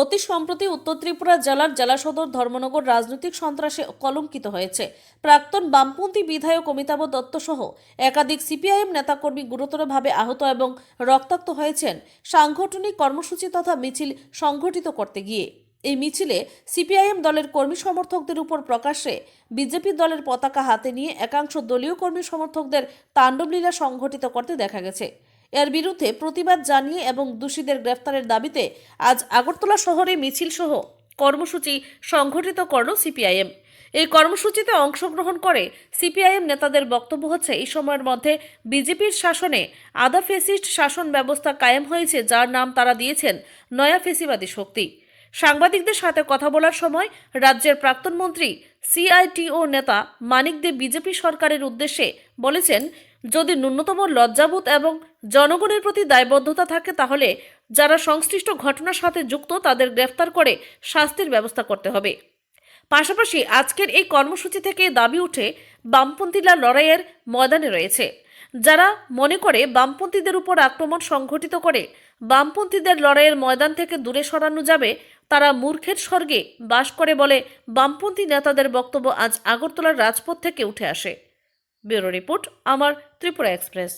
অতি সম্প্রতি উত্তর ত্রিপুরা জেলার জেলা সদর ধর্মনগর রাজনৈতিক সন্ত্রাসে কলঙ্কিত হয়েছে। প্রাক্তন বামপন্থী বিধায়ক অমিতাভ দত্ত সহ একাধিক সিপিআইএম নেতাকর্মী গুরুতরভাবে আহত এবং রক্তাক্ত হয়েছেন সাংগঠনিক কর্মসূচি তথা মিছিল সংগঠিত করতে গিয়ে। এই মিছিলে সিপিআইএম দলের কর্মী সমর্থকদের উপর প্রকাশ্যে বিজেপি দলের পতাকা হাতে নিয়ে একাংশ দলীয় কর্মী সমর্থকদের তাণ্ডবলীলা সংঘটিত করতে দেখা গেছে। এর বিরুদ্ধে প্রতিবাদ জানিয়ে এবং দোষীদের গ্রেফতারের দাবিতে আজ আগরতলা শহরে মিছিল সহ কর্মসূচি সংঘটিত করল সিপিআইএম। এই কর্মসূচিতে অংশগ্রহণ করে সিপিআইএম নেতাদের বক্তব্য হচ্ছে, এই সময়ের মধ্যে বিজেপির শাসনে আদা ফেসিস্ট শাসন ব্যবস্থা কায়েম হয়েছে, যার নাম তারা দিয়েছেন নয়া ফেসিবাদী শক্তি। সাংবাদিকদের সাথে কথা বলার সময় রাজ্যের প্রাক্তন মন্ত্রী, সিআইটিও নেতা মানিক দে বিজেপি সরকারের উদ্দেশ্যে বলেছেন যদি ন্যূনতম লজ্জাবোধ এবং জনগণের প্রতি দায়বদ্ধতা থাকে, তাহলে যারা সংশ্লিষ্ট ঘটনার সাথে যুক্ত, তাদের গ্রেফতার করে শাস্তির ব্যবস্থা করতে হবে। পাশাপাশি আজকের এই কর্মসূচি থেকে দাবি উঠে বামপন্থীরা লড়াইয়ের ময়দানে রয়েছে। যারা মনে করে বামপন্থীদের উপর আক্রমণ সংঘটিত করে বামপন্থীদের লড়াইয়ের ময়দান থেকে দূরে সরানো যাবে, তারা মূর্খের স্বর্গে বাস করে বলে বামপন্থী নেতাদের বক্তব্য আজ আগরতলার রাজপথ থেকে উঠে আসে। ব্যুরো রিপোর্ট আমার ত্রিপুরা এক্সপ্রেস।